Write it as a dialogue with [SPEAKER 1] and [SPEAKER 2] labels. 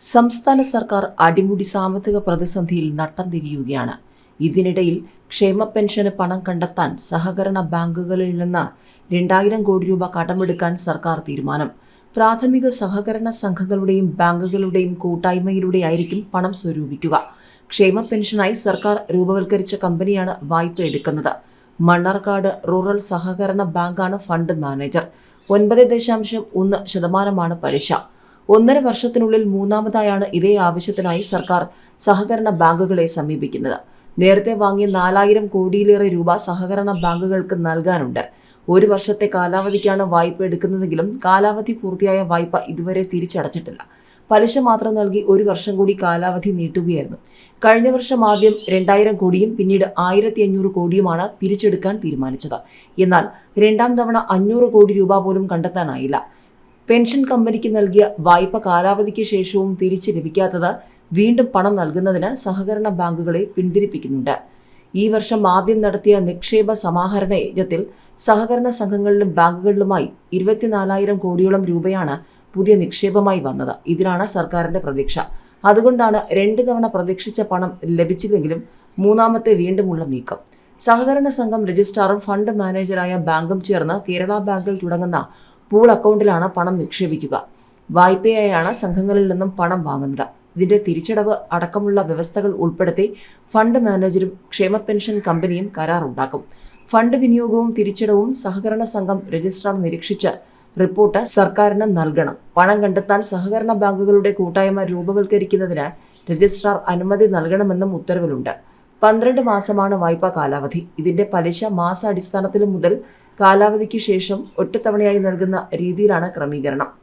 [SPEAKER 1] സംസ്ഥാന സർക്കാർ അടിമുടി സാമ്പത്തിക പ്രതിസന്ധിയിൽ നട്ടം തിരിയുകയാണ്. ഇതിനിടയിൽ ക്ഷേമ പെൻഷന് പണം കണ്ടെത്താൻ സഹകരണ ബാങ്കുകളിൽ നിന്ന് രണ്ടായിരം കോടി രൂപ കടമെടുക്കാൻ സർക്കാർ തീരുമാനം. പ്രാഥമിക സഹകരണ സംഘങ്ങളുടെയും ബാങ്കുകളുടെയും കൂട്ടായ്മയിലൂടെയായിരിക്കും പണം സ്വരൂപിക്കുക. ക്ഷേമ പെൻഷനായി സർക്കാർ രൂപവൽക്കരിച്ച കമ്പനിയാണ് വായ്പ എടുക്കുന്നത്. മണ്ണാർക്കാട് റൂറൽ സഹകരണ ബാങ്കാണ് ഫണ്ട് മാനേജർ. ഒൻപത് ദശാംശം ഒന്ന് ശതമാനമാണ് പലിശ. ഒന്നര വർഷത്തിനുള്ളിൽ മൂന്നാമതായാണ് ഇതേ ആവശ്യത്തിനായി സർക്കാർ സഹകരണ ബാങ്കുകളെ സമീപിക്കുന്നത്. നേരത്തെ വാങ്ങിയ നാലായിരം കോടിയിലേറെ രൂപ സഹകരണ ബാങ്കുകൾക്ക് നൽകാനുണ്ട്. ഒരു വർഷത്തെ കാലാവധിക്കാണ് വായ്പ എടുക്കുന്നതെങ്കിലും കാലാവധി പൂർത്തിയായ വായ്പ ഇതുവരെ തിരിച്ചടച്ചിട്ടില്ല. പലിശ മാത്രം നൽകി ഒരു വർഷം കൂടി കാലാവധി നീട്ടുകയായിരുന്നു. കഴിഞ്ഞ വർഷം ആദ്യം രണ്ടായിരം കോടിയും പിന്നീട് ആയിരത്തി അഞ്ഞൂറ് കോടിയുമാണ് പിരിച്ചെടുക്കാൻ തീരുമാനിച്ചത്. എന്നാൽ രണ്ടാം തവണ അഞ്ഞൂറ് കോടി രൂപ പോലും കണ്ടെത്താനായില്ല. പെൻഷൻ കമ്പനിക്ക് നൽകിയ വായ്പ കാലാവധിക്ക് ശേഷവും തിരിച്ചു ലഭിക്കാത്തത് വീണ്ടും പണം നൽകുന്നതിന് സഹകരണ ബാങ്കുകളെ പിന്തിരിപ്പിക്കുന്നുണ്ട്. ഈ വർഷം ആദ്യം നടത്തിയ നിക്ഷേപ സമാഹരണ യജ്ഞത്തിൽ സഹകരണ സംഘങ്ങളിലും ബാങ്കുകളിലുമായി ഇരുപത്തിനാലായിരം കോടിയോളം രൂപയാണ് പുതിയ നിക്ഷേപമായി വന്നത്. ഇതിലാണ് സർക്കാരിന്റെ പ്രതീക്ഷ. അതുകൊണ്ടാണ് രണ്ട് തവണ പ്രതീക്ഷിച്ച പണം ലഭിച്ചില്ലെങ്കിലും മൂന്നാമത്തെ വീണ്ടുമുള്ള നീക്കം. സഹകരണ സംഘം രജിസ്ട്രാറും ഫണ്ട് മാനേജറായ ബാങ്കും ചേർന്ന് കേരള ബാങ്കിൽ തുടങ്ങുന്ന പൂൾ അക്കൗണ്ടിലാണ് പണം നിക്ഷേപിക്കുക. വായ്പയായാണ് സംഘങ്ങളിൽ നിന്നും പണം വാങ്ങുന്നത്. ഇതിന്റെ തിരിച്ചടവ് അടക്കമുള്ള വ്യവസ്ഥകൾ ഉൾപ്പെടുത്തി ഫണ്ട് മാനേജരും ക്ഷേമ പെൻഷൻ കമ്പനിയും കരാറുണ്ടാക്കും. ഫണ്ട് വിനിയോഗവും തിരിച്ചടവും സഹകരണ സംഘം രജിസ്ട്രാർ നിരീക്ഷിച്ച് റിപ്പോർട്ട് സർക്കാരിന് നൽകണം. പണം കണ്ടെത്താൻ സഹകരണ ബാങ്കുകളുടെ കൂട്ടായ്മ രൂപവൽക്കരിക്കുന്നതിന് രജിസ്ട്രാർ അനുമതി നൽകണമെന്നും ഉത്തരവിലുണ്ട്. പന്ത്രണ്ട് മാസമാണ് വായ്പാ കാലാവധി. ഇതിന്റെ പലിശ മാസാടിസ്ഥാനത്തിൽ മുതൽ കാലാവധിക്ക് ശേഷം ഒറ്റത്തവണയായി നൽകുന്ന രീതിയിലാണ് ക്രമീകരണം.